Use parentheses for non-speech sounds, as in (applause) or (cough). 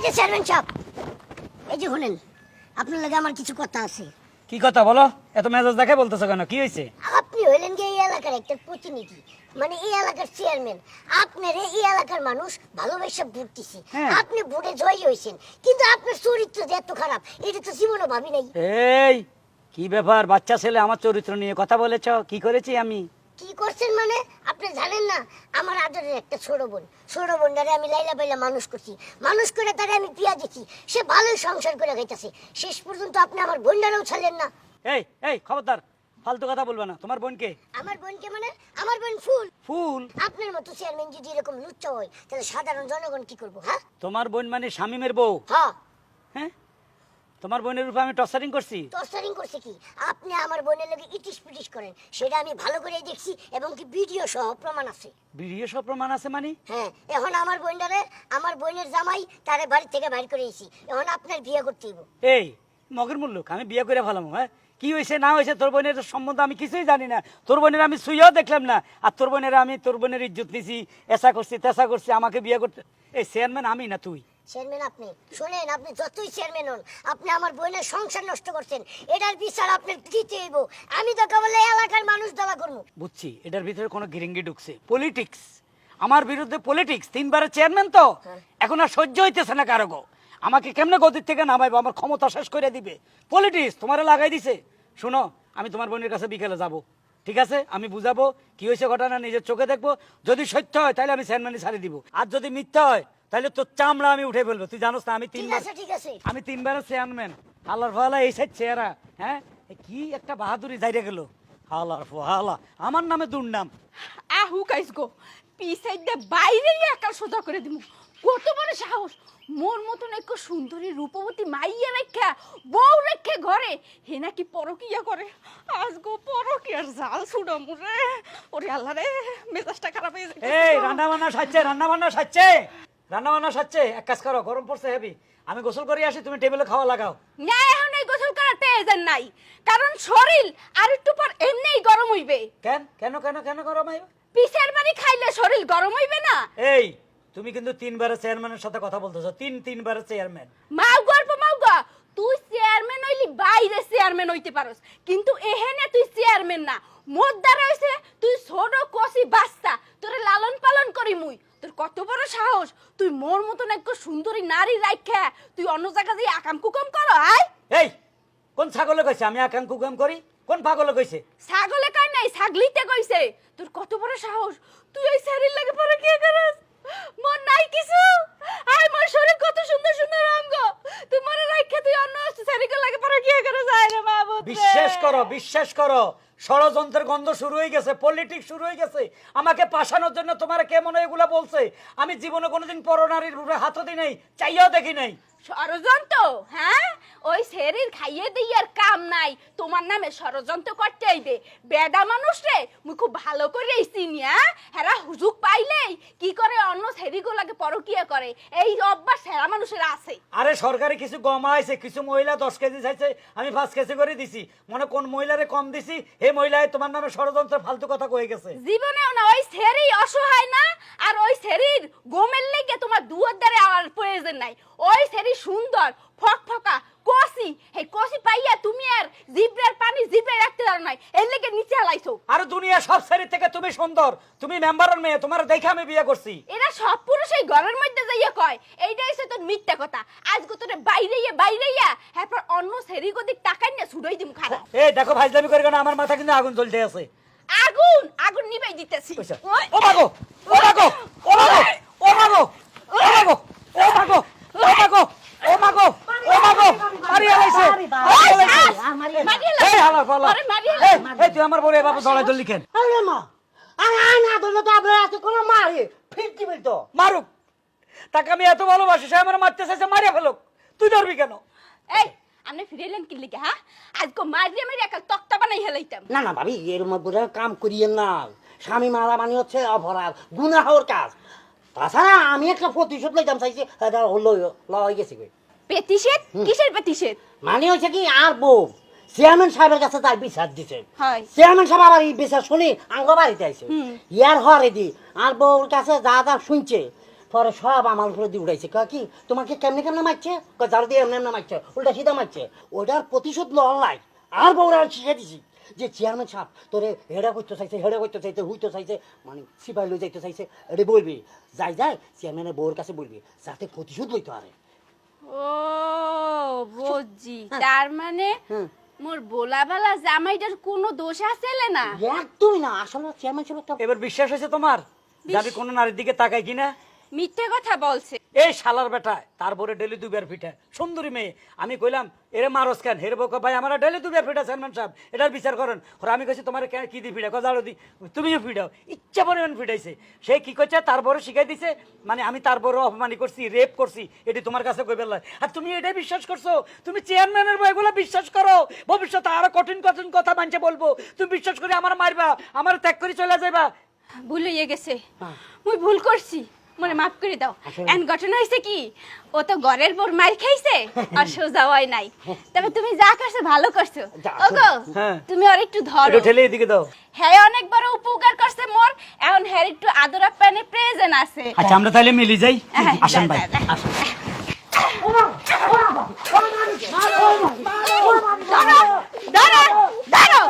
এই যে চেয়ারম্যান সাহেব এই যে শুনেন আপনার লাগে আমার কিছু কথা আছে। কি কথা বলো? এত মেজাজ দেখে বলতেছো কেন? কি হয়েছে? আপনি হইলেন কি এই এলাকার একটা প্রতিনিধি মানে এই এলাকার চেয়ারম্যান আপনার এই এলাকার মানুষ ভালোবাসা ভোট দিছে হ্যাঁ। আপনি ভোটে জয়ী হয়েছেন কিন্তু আপনার চরিত্র যে এত খারাপ এটা তো জীবনে ভাবি নাই। এই কি ব্যাপার? বাচ্চা ছেলে আমার চরিত্র নিয়ে কথা বলেছ কি করেছি আমি? কি করছেন মানে? আপনি জানেন না আমার আদরের একটা ছোট বোন। ছোট বোনটারে আমি লাইলা পাইলা মানুষ করছি। মানুষ করে তারে আমি পিয়া দিচ্ছি সে ভালোই সংসার করে খাইতেছে শেষ পর্যন্ত আপনি আমার বোনটারেও ছাড়লেন না। এই এই খবরদার ফালতু কথা বলবে না। তোমার বোনকে? আমার বোনকে মানে? আমার বোন ফুল। ফুল? আপনার মতো চেয়ারম্যান যদি এরকম লুচ্চা হয় তাহলে সাধারণ জনগণ কি করব হ্যাঁ? তোমার বোন মানে শামিমের বউ? হ্যাঁ। তোমার বোনের উপর আমি টর্চারিং করছি? টর্চারিং করছে কি? আপনি আমার বোনের লগে ইটিস পিটিস করেন। সেটা আমি ভালো করে দেখছি এবং কি ভিডিও সহ প্রমাণ আছে। ভিডিও সহ প্রমাণ আছে মানে? হ্যাঁ এখন আমার বোনটারে আমার বোনের জামাই তারে বাড়ি থেকে বাইর করে এসেছি এখন আপনার বিয়ে করতে হইব। এই মগের মুল্লুক আমি বিয়ে করে ফেলাম হ্যাঁ? কি হয়েছে না হয়েছে তোর বোনের সম্বন্ধে আমি কিছুই জানি না। তোর বোনের আমি সুইও দেখলাম না। আর তোর বোনের আমি তোর বোনের ইজ্জত নিছি এসা করছি তেসা করছি আমাকে বিয়ে করতে এই চেয়ারম্যান আমি না তুই? চেয়ারম্যান আপনি। শোনেন আপনি যতই চেয়ারম্যান হন আপনি আমার বোনের সংসার নষ্ট করছেন। এটার বিচার আপনার দিতে হইব। আমি তো কেবল এলাকার মানুষ দাবা করব। বুঝছি এটার ভিতরে কোনো গিরিঙ্গি ঢুকছে। পলিটিক্স আমার বিরুদ্ধে পলিটিক্স তিনবারের চেয়ারম্যান তো। হ্যাঁ। এখন আর সহ্য হইতেছে না কারও গো। আমাকে কেমনে গদির থেকে নামাইবো? আমার ক্ষমতা শেষ করে দিবে। পলিটিক্স তোমারে লাগাই দিছে। শোনো আমি তোমার বোনের কাছে বিকেলে যাব। ঠিক আছে? আমি বুঝাবো কি হয়েছে ঘটনা নিজের চোখে দেখব। যদি সত্য হয় তাহলে আমি চেয়ারম্যানই ছাড়ি দিব। আর যদি মিথ্যা হয় তাহলে তোর চামড়া আমি উঠে ফেলব। তুই জানোস না আমি তিনবার ঠিক আছে। আমি তিনবারের চেয়ারম্যান আল্লাহর ফালা এই সাইড চেহারা হ্যাঁ? কি একটা বাহাদুরি যাইরে গেল। হালার ফালা আমার নামে দুর্নাম। আহু কাইস গো একা সোজা করে দিমু। কত বড় সাহস। মোর মতন এক সুন্দরী রূপবতী মাইয়া রেখা বউ রেখে ঘরে। হে নাকি পরকিয়া করে। আজ গো পরকিয়ার জাল ছুড়ো মুরে ওরে আল্লাহ রে মেজাজটা খারাপ হয়ে যায় এই রান্না বান্না সাজছে রান্না বান্না সাজছে রান্না বান্না সাজছে এক কাজ করো গরম পড়ছে হেবি আমি গোসল করে আসি তুমি টেবিলে খাওয়া লাগাও। না এখন এই গোসল করার প্রয়োজন নাই। কারণ শরীর আর একটু পর এমনিই গরম হইবে। কেন? কেন কেন কেন গরম হইবে? পিসের বাড়ি খাইলে শরীর গরম হইবে না? এই তুমি কিন্তু তিনবারের চেয়ারম্যানের সাথে কথা বলতেছো। তিন তিনবারের চেয়ারম্যান মাও গল্প মাও গা। তুই চেয়ারম্যান হইলি বাইরে চেয়ারম্যান হইতে পারস। কিন্তু এহেনে তুই চেয়ারম্যান না। মোর দ্বারা হইছে তুই ছোট কষি বাচ্চা। তোরে লালন পালন করি মুই। তোর কত বড় সাহস? তুই মোর মতন এক সুন্দরী নারী রাখা তুই অন্য জায়গা দিয়ে আকাম কুকাম কর আয়। এই কোন ছাগলে কইছে? আমি আকাঙ্ক্ষু কাম করি? কোন পাগলে কইছে? ছাগলে কয় নাই ছাগলিতে কইছে। তোর কত বড় সাহস? তুই ওই শাড়ির লাগে পরে কি করস? মন নাই কিছু। আয় মোর শরীর কত সুন্দর সুন্দর অঙ্গ। তুই মনে রাখে তুই অন্য শাড়িকে লাগে পরে কি করস? আয় রে রে। বিশ্বাস করো বিশ্বাস করো। ষড়যন্ত্রের গন্ধ শুরু হয়ে গেছে পলিটিক্স শুরু হয়ে গেছে। আমাকে পাশানোর জন্য তোমার কে মনে এগুলা বলছে? আমি জীবনে কোনোদিন পরনারীর হাতও দিই নাই, চাইয়াও দেখি নাই। ষড়যন্ত্র হ্যাঁ? ওই শরীর খাইয়ে দিয়ার কাম নাই। তোমার নামে ষড়যন্ত্র করতে আইবে বেডা মানুষ রে মুই খুব ভালো করে চিনি হ্যাঁ? হেরা হুজুক পাইলেই কি করে অন্য সেরিগুলাকে পরকিয়া করে? এই অভ্যাস হেরা মানুষের আছে। আরে সরকারি কিছু কিছু মহিলা দশ কেজি চাইছে আমি পাঁচ কেজি করে দিছি। মনে কোন মহিলারে কম দিছি? হে মহিলায় তোমার নামে ষড়যন্ত্র ফালতু কথা কয়ে গেছে। জীবনেও না ওই সেরি অসহায় না আর ওই সেরির গোমের লেগে তোমার দুয়ার দ্বারে আর প্রয়োজন নাই। ওই সেরি সুন্দর ফকফকা কষি। হে কষি পাইয়া তুমি আর জিব্রের পানি জিব্রে রাখতে পারো নাই। এর লেগে নিচে হালাইছো। আর দুনিয়া সব শ্রেণি থেকে তুমি সুন্দর। তুমি মেম্বারের মেয়ে তোমার দেখে আমি বিয়ে করছি। এরা সব পুরুষ এই ঘরের মধ্যে যাইয়া কয় এইটা হচ্ছে তোর মিথ্যা কথা। আজ গো তোরে বাইরে ইয়া বাইরে ইয়া এরপর অন্য সেরি গদিক টাকাই না ছুড়াই দিম খারা এই দেখো ভাইজলামি করে কেন আমার মাথা কিন্তু আগুন জ্বলতে আছে। আগুন আগুন নিবাই দিতেছি। ও মাগো! ও মাগো ও মাগো ও মাগো ও মাগো ও মাগো ও মাগো ও মাগো মারিয়া লাইছে মারিয়া লাইছে মারিয়া এই হালা ফালা আরে মারিয়া এই এই তুই আমার বলে বাবা দলাই দলি কেন আরে মা আরে না ধরলে তো আপনার আছে কোনো মারে ফিরতি বলতো মারুক তাকে আমি এত ভালোবাসি সে আমার মারতে চাইছে মারিয়া ফেলুক। তুই ধরবি কেন? এই আপনি ফিরে এলেন কি লিখে হ্যাঁ? আজকে মারিয়া মারিয়া একা তক্তা বানাই হেলাইতাম না না ভাবি এর মধ্যে কাম করিয়েন না স্বামী মারা মানে হচ্ছে অপরাধ গুনাহর কাজ। তাছাড়া আমি একটা প্রতিশোধ লইতাম চাইছি হলো ল হয়ে গেছে কই পেতিষেধ কিসের পেতিষেধ মানে হচ্ছে কি আর বউ। চেয়ারম্যান সাহেবের কাছে তার বিচার দিছে। চেয়ারম্যান সাহেব আবার এই বিচার শুনি আঙ্গ বাড়িতে আইছে ইয়ার হরে দি আর বউর কাছে যা যা শুনছে পরে সব আমার উপরে দিয়ে উড়াইছে। কি তোমাকে কেমনে কেমনে মারছে? যার দিয়ে এমনি এমনি মারছে উল্টা সিধা মারছে। ওটার প্রতিশোধ লাই আর বউরা শিখে দিছি যে চেয়ারম্যান সাহেব তোরে হেডা করতে চাইছে হেডা করতে চাইছে হুইতে চাইছে মানে সিপাহি লই যাইতে চাইছে এটা বলবি যাই যাই চেয়ারম্যানের বউর কাছে বলবি যাতে প্রতিশোধ লইতে পারে। ও বুঝছি। তার মানে হুম। মোর বোলা বালা জামাইটার কোনো দোষ আছে না? একদমই না আসলে চেয়ারম্যান সাহেব একটা এবার বিশ্বাস হয়েছে তোমার? যাবি কোনো নারীর দিকে তাকাই কিনা? মিথ্যে কথা বলছে। এই শালার বেটা তারপরে ডেলি দুবার পিঠা সুন্দরী মেয়ে। আমি কইলাম এরে মারস কেন? হেরে বকা ভাই আমার ডেলি দুবার পিঠা চেয়ারম্যান সাহেব। এটার বিচার করেন। ওরা আমি কইছি তোমার কি দি পিঠা কজাড়ো দি। তুমিও পিঠাও ইচ্ছা পরিমাণ পিঠাইছে সে কি করছে তারপরে শিখাই দিছে মানে আমি তারপরে অপমানি করছি রেপ করছি। এটি তোমার কাছে কই বেলা আর তুমি এটাই বিশ্বাস করছ? তুমি চেয়ারম্যানের বইগুলো বিশ্বাস করো? ভবিষ্যতে আরও কঠিন কঠিন কথা মানছে বলব। তুমি বিশ্বাস করে আমার মারবা আমার ত্যাগ করে চলে যাইবা। ভুল হয়ে গেছে। মুই ভুল করছি। মনে মাফ করে দাও। এন ঘটনা হয়েছে কি? ও তো ঘরের পর মাই খাইছে আর (laughs) সোজা হয় নাই। তবে তুমি যা করছ ভালো করছ। ওগো হ্যাঁ। তুমি আর একটু ধরো। ঠেলে এদিকে দাও। হ্যাঁ অনেক বড় উপকার করছে মোর। এখন হ্যার একটু আদর আপ্যায়নের প্রয়োজন আছে। আচ্ছা আমরা তাহলে মিলি যাই। হ্যাঁ, হ্যাঁ, আসেন ভাই আসেন। দাঁড়াও দাঁড়াও দাঁড়াও